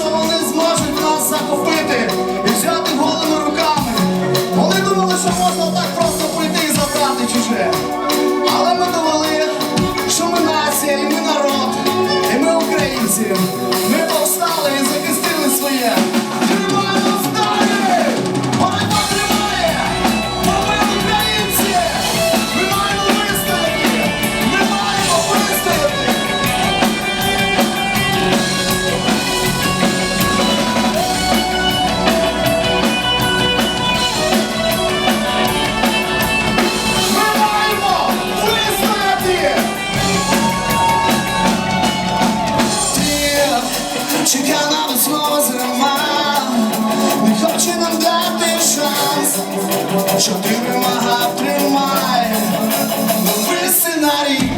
що вони зможуть нас захопити і взяти голими руками. Вони думали, що можна так просто прийти і забрати чуже. Але ми довели, що ми нація, і ми народ, і ми українці. Я нам знову зима, не хоче нам дати шанс, що ти вимагав, тримай новий сценарій.